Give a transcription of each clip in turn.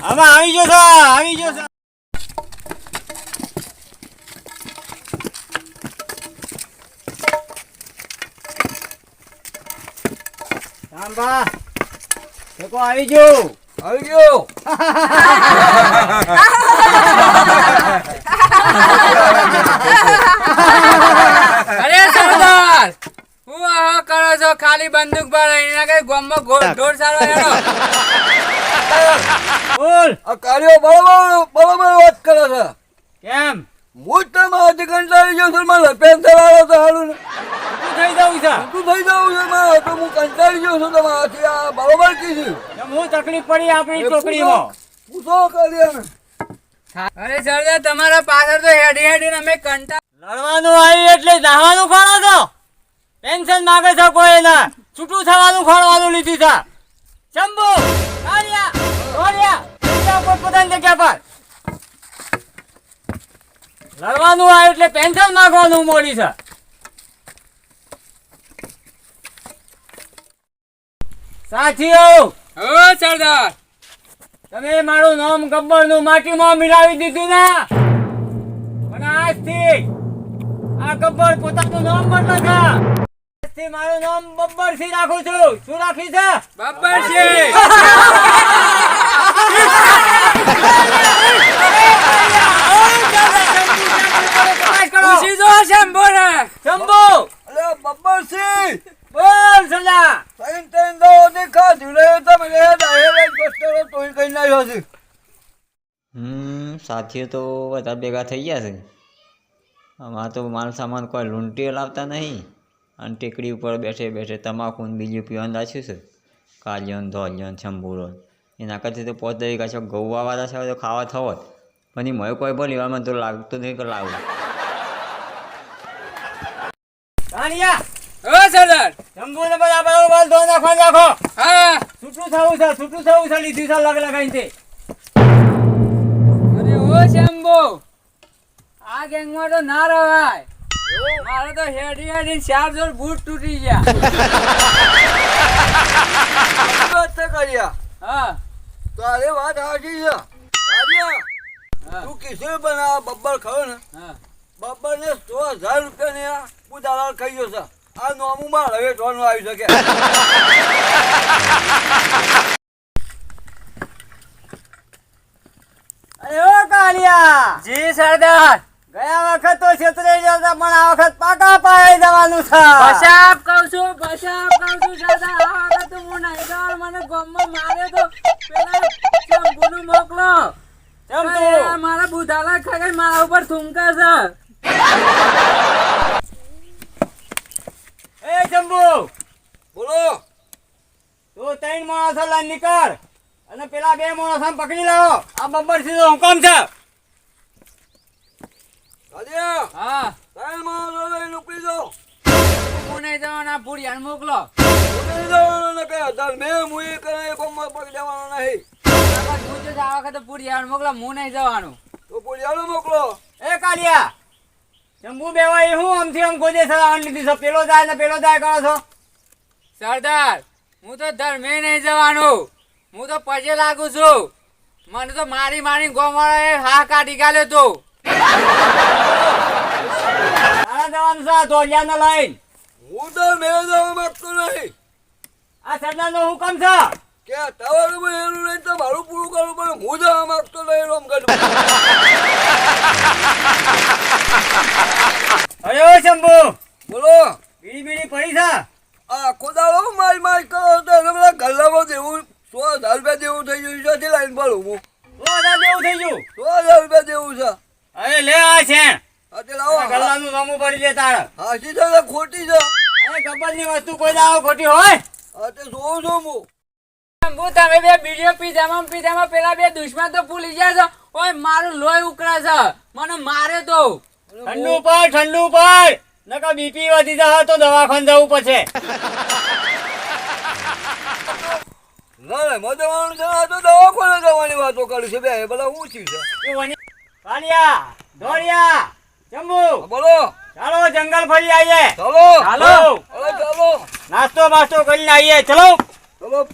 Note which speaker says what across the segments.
Speaker 1: હવે આવી જશો છે આવી જશો. છે સાંભા ટેકો આવી ગયો.
Speaker 2: આવી ગયો.
Speaker 3: અરે સરદાર હું આ કરો છો ખાલી બંદૂક પર એના કઈ ગોમમાં ગોળ ઢોર સારો હેડો
Speaker 1: બોલ.
Speaker 2: આ કાર્યો બરોબર બરોબર વાત કરે છે.
Speaker 1: કેમ?
Speaker 2: હું જ તમારાથી કંટાળી ગયો છું મારે પેન્શન વાળો તો હારું ને.
Speaker 1: થઈ જવું છે.
Speaker 2: તું થઈ જાઉં છે મારે તો હું કંટાળી ગયો છું તમારાથી આ બરોબર કીધું
Speaker 1: હું તકલીફ પડી આપણી છોકરીમાં
Speaker 2: પૂછો કાર્યાને
Speaker 3: અરે સરદાર તમારા પાછળ તો હેડી હેડી અમે કંટા
Speaker 1: લડવાનું આવી એટલે નાહવાનું ખોળો તો પેન્શન માગે છે કોઈ ના છૂટું થવાનું ખોળવાનું લીધું છે. ચંબુ ઢોળિયા જગ્યા પર. લડવાનું આવે એટલે પેન્શન માંગવાનું મોડી છે. સાથીઓ
Speaker 3: હો સરદાર.
Speaker 1: તમે મારું નામ ગબ્બરનું માટીમાં મિલાવી દીધું ને? પણ આજથી આ ગબ્બર પોતાનું નામ બદલે છે આજથી મારું નામ બબ્બર સિંહ રાખું છું. શું રાખી છે?
Speaker 3: બબ્બર છે ખુશી જો શંભો ને
Speaker 1: શંભુ
Speaker 2: અરે બબ્બરસિંહ
Speaker 1: બોલ સલા
Speaker 2: ત્રણ ત્રણ દાવો દેખા ધીરે તમે રે ડાયરેક્ટ કસ્ટરો તોય કઈ નાખ્યો છે
Speaker 4: હમ, સાથીઓ તો બધા ભેગા થઈ ગયા છે. આમાં તો માલ સામાન કોઈ લૂંટીઓ લાવતા નહીં. અને ટેકડી ઉપર બેઠે બેઠે તમાકુ બીજું પીવાનું રાખ્યું છે. કાલિયન, ધોલિયન શંભુરો એના કરતી તો પોત દઈ કાચો ગૌવા વાળા છે તો ખાવા થવો જ પણ એ મોય કોઈ બોલી લેવામાં તો લાગતું નહીં કે લાવું.
Speaker 3: સરદાર!
Speaker 1: ધો નાખો નાખો
Speaker 3: હા!
Speaker 1: છૂટું થવું છે છૂટું થવું છે લીધું છે લગ લગાઈ તે
Speaker 3: અરે ઓ શંભો આ ગેંગમાં તો ના રવાય. મારે તો હેડી હેડી ચાર જોડ બૂટ તૂટી ગયા. હા.
Speaker 2: તારે વાત સાચી છે.
Speaker 3: હા.
Speaker 2: તું કિશોર બના બબ્બર ખરો ને?
Speaker 3: હા.
Speaker 2: બબ્બર ને સો હજાર રૂપિયા ને આ ઉદાહરણ ખાઈ ગયો છે. આ નોમું માં હવે ટોનું આવી શકે.
Speaker 1: અરે ઓ કાળિયા
Speaker 3: જી સરદાર.
Speaker 1: ગયા વખત તો છેતરે જતા પણ આ વખત પાકા પાયે જવાનું છે.
Speaker 3: બસાબ કહું છું બસાબ કહું છું દાદા આ વખત તો હું નહીં જવાનું મને ગમમાં મારે તો પેલા શંભુનું મોકલો. મારા બુધાલા ખાઈ મારા ઉપર થૂંકા છે.
Speaker 1: એ શંભુ
Speaker 2: બોલો.
Speaker 1: તું ત્રણ માણસો લઈને નીકળ અને પેલા બે માણસો પકડી લાવો. આ બબ્બર સીધો હુકમ છે.
Speaker 2: કાર્યા
Speaker 3: હા.
Speaker 2: માણસો લઈને ઉપડી જાઓ.
Speaker 3: હું નહીં જવાના પુરિયાને મોકલો.
Speaker 2: ઉપડી જવાનું ને કે તાર મેં મુઈ કરે પગ જવાનો નહીં.
Speaker 3: આ વખત હું જો આ વખત પુરિયાને મોકલો હું નહીં જવાનું.
Speaker 2: તો પોલિયાનો મોકલો.
Speaker 1: એ કાલિયા શંભુ બેવાય હું આમથી આમ સલાવણ લીધી છે પેલો જાય ને પેલો જાય કરો છો.
Speaker 3: સરદાર હું તો ધર્મે નહીં જવાનું. હું તો પજે લાગુ છું. મને તો મારી મારી ગોમાળાએ હા કાઢી ગાલ્યો તો.
Speaker 1: તારા જવાનું છે ધોલિયાને લઈને.
Speaker 2: હું તો મેં જવા માંગતો નહીં.
Speaker 1: આ સરદારનો હુકમ છે.
Speaker 2: કે તમારું પણ એનું નહીં તો મારું પૂરું કરવું પડે હું જવા માંગતો નહીં રોમ ગઢ
Speaker 1: અરે શંભુ.
Speaker 2: બોલો.
Speaker 1: બીડી બીડી પડી છે.
Speaker 2: આ આખો દાડો માર માર કરો તો એને બધા ગલ્લામાં દેવું સો હજાર રૂપિયા જેવું થઈ ગયું છે લાઈન પર હું
Speaker 1: સો હજાર જેવું થઈ ગયું.
Speaker 2: સો હજાર રૂપિયા જેવું છે.
Speaker 1: અરે લે આ છે. ગલ્લાનું નામું પડી લે તારે.
Speaker 2: હાસી છે કે ખોટી છે.
Speaker 1: અરે ગબ્બરની વસ્તુ કોઈ દાવો ખોટી હોય.
Speaker 2: હા તે જોઉં છું હું.
Speaker 3: હું તમે બે બીડીઓ પીધામાં પીધામાં પેલા બે દુશ્મન તો ભૂલી ગયા છો. ઓય મારું લોહી ઉકળે છે. મને મારે તો
Speaker 1: ઠંડુ પર ઠંડુ પર નકર બીપી વધી જશે તો દવાખાન જવું પડશે.
Speaker 2: ના મો જવાનું છે. તો દવાખાને જવાની વાતો કરી છે. બે બધા ઊંચી છે.
Speaker 1: એ વની- જંબુ
Speaker 2: બોલો.
Speaker 1: ચાલો જંગલ ફરી આવીએ.
Speaker 2: ચાલો.
Speaker 1: ચાલો.
Speaker 2: ચાલો.
Speaker 1: નાસ્તો બાસ્તો કરીને આવીએ. ચલો.
Speaker 2: ચાલો.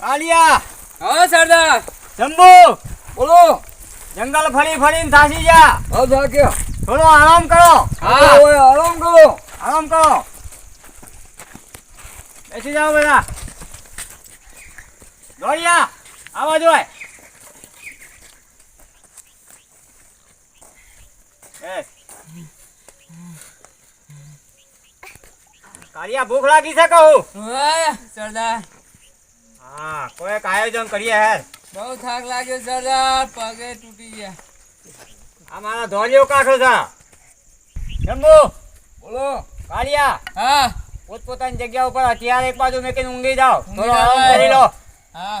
Speaker 1: કાલિયા
Speaker 5: હા સરદાર.
Speaker 1: જંબુ!
Speaker 2: બોલો.
Speaker 1: જંગલ ફરી ફરીને થાસી જા
Speaker 2: હા જાગ્યા
Speaker 1: થોડો આરામ કરો.
Speaker 5: હા
Speaker 2: ઓય આરામ કરો.
Speaker 1: આરામ કરો. બેસી જાઓ બધા. દોડિયા આવા જોય. કાલિયા ભૂખ લાગી છે કહું.
Speaker 5: સરદાર.
Speaker 1: હા કોઈક આયોજન કરીએ હેર
Speaker 5: બહુ થાક લાગ્યો સરદાર પગે તૂટી ગયા.
Speaker 1: આ મારા ધોલિયો કાઢો છે. જમ્બુ
Speaker 2: બોલો.
Speaker 1: કાળિયા
Speaker 5: હા.
Speaker 1: પોતપોતાની જગ્યા ઉપર હથિયાર એક બાજુ મેકીને ઊંઘી જાઓ. થોડો આરામ કરી લો.
Speaker 5: હા.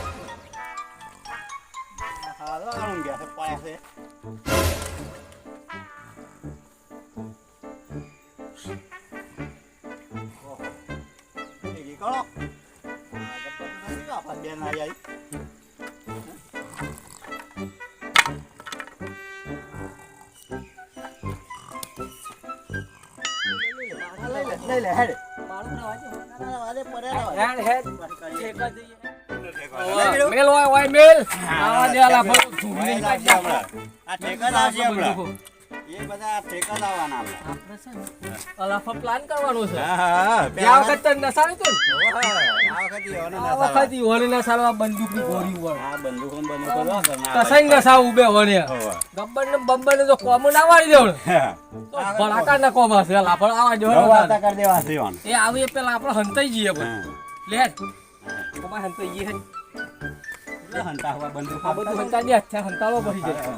Speaker 1: 날아가는
Speaker 6: 게 햇바야세. 여기 꺼라. Apa dia nak ayai?
Speaker 5: Lele, lele,
Speaker 6: head.
Speaker 5: Baru nak ayai,
Speaker 6: baru nak ayai, pernah ayai. Head,
Speaker 5: head.
Speaker 6: Cepat
Speaker 5: dia. મેલ હોય હોય મેલ આવા દે આલા બધા ઠેકા લાવવાના આપણે અલાફા પ્લાન કરવાનો છે ગયા વખત તો નસાડ્યું તું ને? આ વખત ઈ વળી નસાડો આ બંદૂકની ગોળી વળી. કસાઈ નસાવું ઉબે વળી. ગબ્બર ને બબ્બર ને તો કોમ ના વાળી દેવાનું. તો ભડાકા ના કોમ હશે. પણ આવા દેવાનું. એ આવી પેલા આપણે હંતાઈ જઈએ. લે. કોમાં હંતાઈ જઈએ છે? આ બધું હંતા દે, અત્યારે હંતાડો પછી જાય.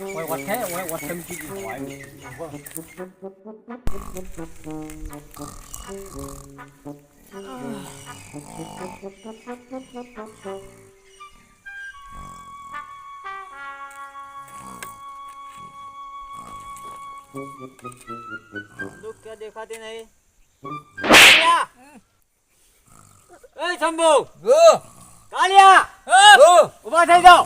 Speaker 5: ઓય વઠે, ઓય વઠે મૂકી દીધું.
Speaker 1: દેખાતી નહીં કાલિયા! એ શંભુ! કાલિયા! ઊભા થઈ જાઓ.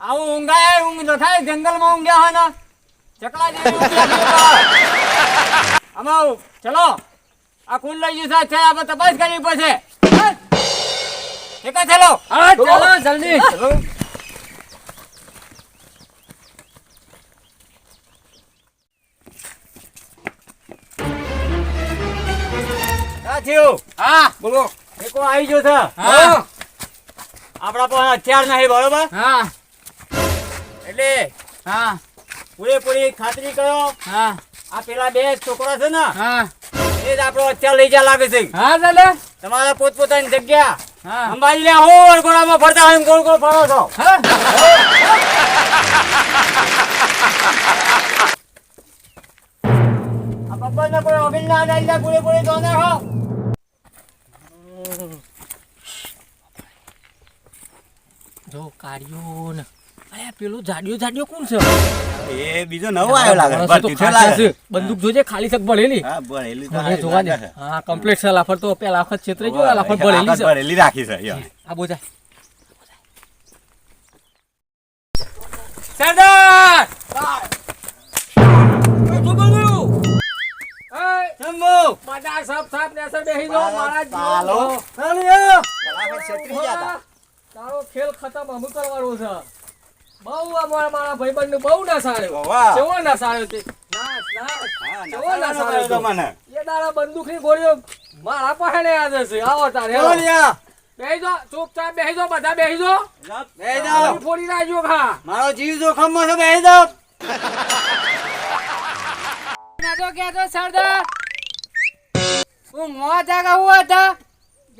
Speaker 1: આવું ઊંઘાય ઊંઘ ન થાય જંગલમાં ઊંઘ્યા હોય ને ચકલા જેવી. ચલો. આ કુલ લઈ ગયું છે આપણે તપાસ કરવી પડશે? ઠીક ચલો
Speaker 5: હા ચાલો જલ્દી.
Speaker 1: હા
Speaker 5: હા.
Speaker 2: બોલો.
Speaker 1: એકો આવી ગયો છે.
Speaker 5: હા.
Speaker 1: આપણા પાસે હથિયાર નહીં બરોબર?
Speaker 5: હા.
Speaker 1: એટલે
Speaker 5: હા.
Speaker 1: પૂરેપૂરી ખાતરી કરો.
Speaker 5: હા.
Speaker 1: આ પેલા બે છોકરા છે ને
Speaker 5: હા.
Speaker 1: એ જ આપણો હથિયાર લઈ જા લાગે છે.
Speaker 5: હા ચાલે.
Speaker 1: તમારા પોતપોતાની જગ્યા
Speaker 5: હા.
Speaker 1: અંબાજી લે. હોળ ગોળામાં ફરતા હોય ગોળ ગોળ ફરો છો.
Speaker 5: હા.
Speaker 1: આ બબ્બરને કોઈ અભિન્ન ના પૂરેપૂરી તો નાખો
Speaker 5: જો કાઢ્યો ને અરે પેલું જાડિયો જાડિયો કોણ છે?
Speaker 6: એ બીજો નવો આવ્યો લાગે. ભરતી થયો લાગે.
Speaker 5: છે. બંદૂક જોજે ખાલી સક ભળેલી
Speaker 6: હા ભળેલી તો
Speaker 5: મને જોવા દે. હા કમ્પ્લીટ છે લાફર તો પેલા વખત છેતરે જો લાફર
Speaker 6: ભળેલી
Speaker 5: છે.
Speaker 6: ભળેલી રાખી છે
Speaker 5: આ બોજા સરદાર!
Speaker 1: શંભુ
Speaker 5: બધા સબ સાપ ને અસર બેહી જાઓ મારા
Speaker 6: ચાલો.
Speaker 5: જીવન
Speaker 6: કલાકાર છેતરી ગયા તા.
Speaker 5: તારો ખેલ ખતમ અમુ કરવાનો છે. બહુ અમારા મારા ભાઈબંધ બહુ ના
Speaker 6: વાહ.
Speaker 5: કેવો ના સાડ્યો તે કેવો
Speaker 6: તો?
Speaker 5: તો? એ દાડા બંદૂકની ગોળીઓ મારા પાસે આવો તારે બેહી જાઓ ચૂપચાપ બેહી બધા બેહી જાઓ
Speaker 1: બેહી જાઓ.
Speaker 5: ફોડી નાખજો ખા.
Speaker 1: મારો જીવ જોખમમાં છે બેહી જાઓ
Speaker 5: કહેતો સરદાર હું મોં જાગા હું હતા?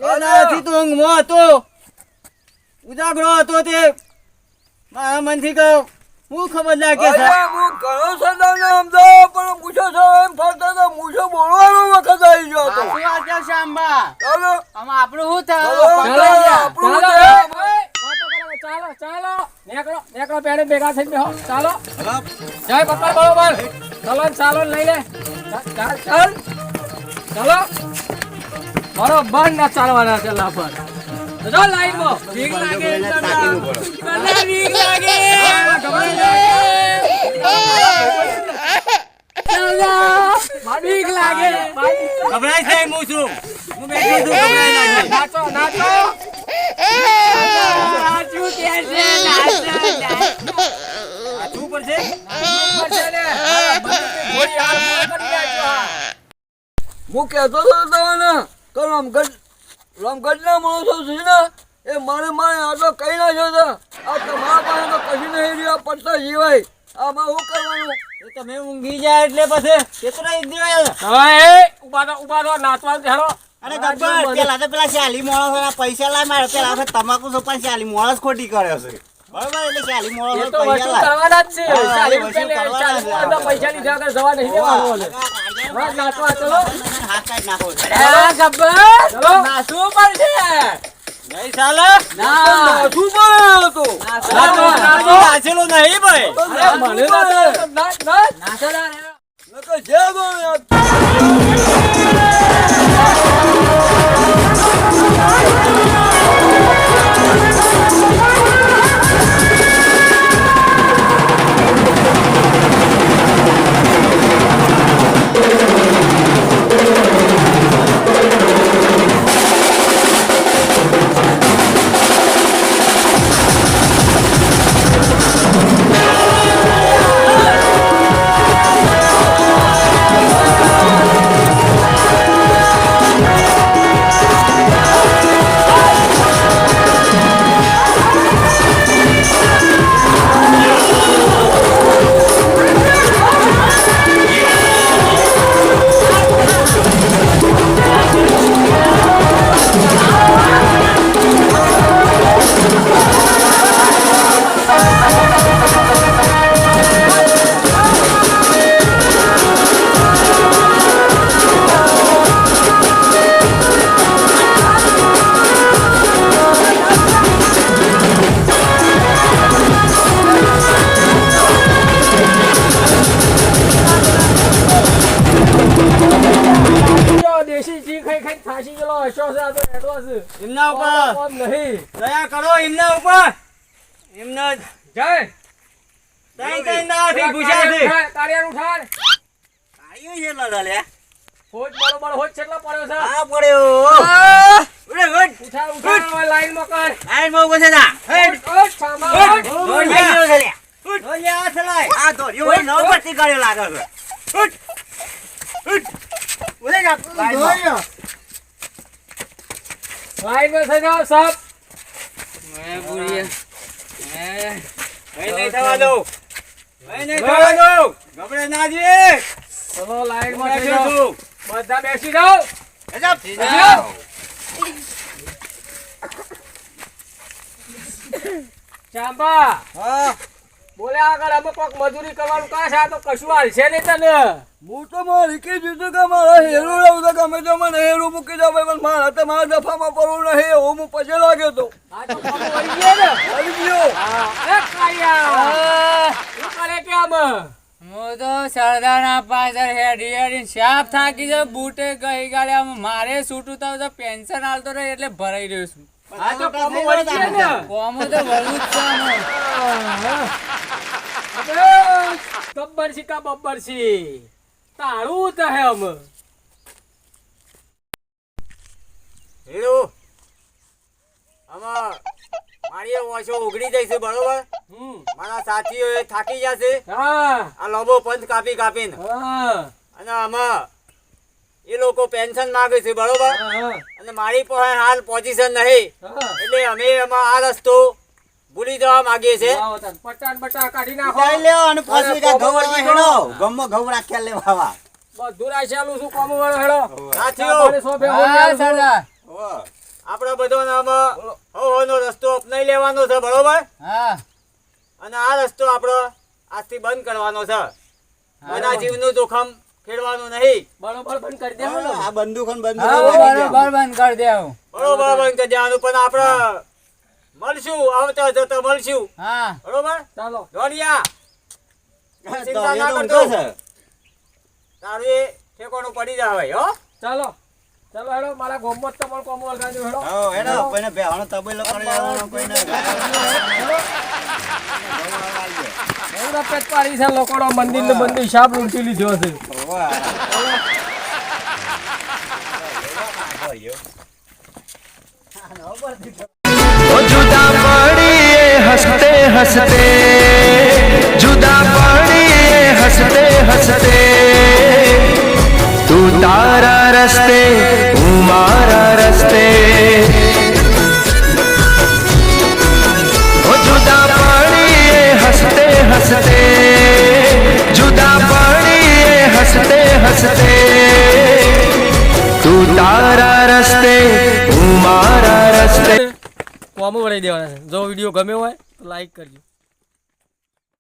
Speaker 1: એનાથી તો ઊંઘમાં હતો? ઉજાગરો હતો તે. મારા મનથી કહો હું ખબર ના કે
Speaker 2: હું ઘણો સરદારને સમજો પણ પૂછો છો એમ ફરતો તો મૂછો બોલવાનો વખત આવી ગયો હતો.
Speaker 5: શું વાત છે શાંબા
Speaker 2: ચાલો.
Speaker 5: આમ આપણું શું થયું?
Speaker 2: ચાલો, આપણું
Speaker 5: ચાલો. ચાલો. નેકળો નેકળો પેડે ભેગા થઈ બેહો. ચાલો. જય પપ્પા બરોબર. ચાલો ચાલો લઈ લે. ચાલ ચાલ. ચાલો. બરોબર ના ચાલવાના છે લાફર. જો લાઈનમાં ભીગ લાગે કલા ભીગ લાગે. ચાલો લાગે.
Speaker 1: ગભરાય છે હું છું. હું બેઠો છું ગભરાય ના
Speaker 5: નાચો નાચો. નાચું કે છે નાચો
Speaker 1: સાચું પડશે?
Speaker 2: હું કહેતો હતો તમને કે રમગઢ રમગઢના માણસો છે ને એ મારે મારે આ તો કઈ ના છે. આ તમારા પાસે તો કશું નહીં રહ્યા પડતા જીવાય. આમાં શું કરવાનું?
Speaker 1: એ તમે ઊંઘી જાય એટલે પછી કેટલા દેવાય.
Speaker 5: હવે ઊભા તો ઊભા તો નાચવા હેડો
Speaker 6: અરે ગબ્બર પેલા તો પેલા શાલી મોળસ પૈસા લાય મારે પેલા તમાકુ પણ શાલી મોળસ ખોટી કર્યો છે. બરોબર એટલે શાલી
Speaker 5: એ તો વસૂલ કરવાના જ છે.
Speaker 6: એ વસૂલ
Speaker 5: રૂપિયા તો પૈસા લીધા વગર જવા નહીં દેવાનું ઓલે. નાચવા ચલો
Speaker 6: હાથ કાઢી નાખો
Speaker 5: હા, ગબ્બર. નાચવું પડશે.
Speaker 1: નહીં ચાલે?
Speaker 5: ના.
Speaker 2: શું બોલ્યો
Speaker 5: નાચો.
Speaker 1: નાચેલો નહીં ભાઈ.
Speaker 5: મને નાચો. નાચ, નાચ.
Speaker 2: જે બોલ્યો
Speaker 5: દેશી ઘી ખાઈ ખાઈ થાકી ગયેલો હશો છે આ તો હેડો છે
Speaker 1: એમના ઉપર
Speaker 5: નહીં
Speaker 1: દયા કરો એમના ઉપર એમના
Speaker 5: જય
Speaker 1: તઈ તઈ નાથી પૂછ્યા છે
Speaker 5: તાળિયાનું ઉઠાડ
Speaker 6: કાઢ્યું છે લડા લે
Speaker 5: હોજ બરોબર હોજ કેટલો પડ્યો છે
Speaker 6: આ પડ્યો ઉડે ઉડ
Speaker 5: ઉઠાડ ઉઠાડ હવે લાઈનમાં કર
Speaker 6: આઈ મો બસે ના હેડ
Speaker 5: ઉઠ, ઉઠ, સામા, ઉઠ.
Speaker 6: દોડ્યો છે લે
Speaker 1: ઓલે આ સલાય
Speaker 6: આ દોડ્યો નવ પટ્ટી કર્યો લાગે છે ઉડ ઉડ ઉડે જા દોડ્યો
Speaker 5: લાઈનમાં થઈ જાઓ સબ
Speaker 1: કઈ નહીં થવા દઉં. કઈ નહીં થવા દઉં. ગભરે ના જઈએ.
Speaker 5: ચલો લાઈનમાં થઈ
Speaker 1: બેઠો
Speaker 5: બધા બેસી જાઓ.
Speaker 6: જા
Speaker 5: બેસી ચાંપા.
Speaker 1: હા.
Speaker 5: બોલે આગળ અમે કોક મજૂરી કરવાનું કાશ આ તો કશું હાલશે નહીં તને.
Speaker 2: હું તો મારે કે દીધું કે મારા હેરું રહું તો ગમે તો મને હેરું મૂકી દો પણ મારા તો મારા દફામાં પડવું નહીં એવું હું પછી લાગ્યો તો. આવી ગયો
Speaker 5: હા, કાયા. શું કરે કે આમ?
Speaker 3: હું તો સરદારના પાછળ હેડી હેડી સાફ થાકી છે બૂટે ગઈ ગાડી મારે છૂટું થયું તો પેન્શન હાલતો રહે એટલે ભરાઈ રહ્યો છું.
Speaker 5: આ તો કોક વળી ગયો ને.
Speaker 3: કોમો તો વળું જ છે
Speaker 5: ગબ્બર સી કા બબ્બર સી તારું તો હે અમે
Speaker 1: હીરો આમાં મારી ઓછો ઉઘડી જઈશે બરોબર? મારા સાથીઓ થાકી જશે
Speaker 5: હા.
Speaker 1: આ લોબો પંથ કાપી કાપીને.
Speaker 5: હા.
Speaker 1: અને આમાં એ લોકો પેન્શન માંગે છે બરોબર? અને મારી પાસે હાલ પોઝિશન નહીં. એટલે અમે એમાં આ રસ્તો ભૂલી જવા માંગીએ છીએ.
Speaker 5: બટા કાઢી નાખો.
Speaker 6: લેવો અને પછી હેડો. લેવા
Speaker 5: બધું રાશિયાલું શું કોમ વાળો હેડો.
Speaker 1: સાથીઓ
Speaker 5: આપણે બધો બે હોળી
Speaker 3: હા
Speaker 5: આલું છું.
Speaker 3: સરદાર.
Speaker 1: આપણે બધાને આમાં હવ હવનો રસ્તો અપનાવી લેવાનો છે બરોબર?
Speaker 3: હા.
Speaker 1: અને આ રસ્તો આપણો આજથી બંધ કરવાનો છે. કોઈના જીવનું જોખમ ખેડવાનું નહીં.
Speaker 5: બરોબર બંધ કરી દેવો
Speaker 6: આ બંદૂક બંદૂક
Speaker 3: બરોબર બંધ કરી દેવું
Speaker 1: બરોબર બંધ કરી દેવાનું પણ આપણે મળશું આવતા જતા મળશું.
Speaker 3: હા.
Speaker 1: બરોબર?
Speaker 5: ચાલો.
Speaker 1: દોડિયા ચિંતા ના કરતો.
Speaker 6: છે.
Speaker 1: તારું એ ઠેકોનું પડી જાય હો.
Speaker 5: ચાલો. ચાલો હેડો મારા ગોમત
Speaker 7: તો પણ જુદા પડીએ હસતે હસતે જુદા પડીએ હસતે હસતે. રસ્તે, હું મારા રસ્તે. જુદા પાણીએ હસતે હસતે, જુદા પાણીએ હસતે હસતે. તું તારા રસ્તે, હું મારા રસ્તે.
Speaker 5: કોમો વળી દેવાના છે. જો વીડિયો ગમ્યો હોય તો લાઈક કરજો.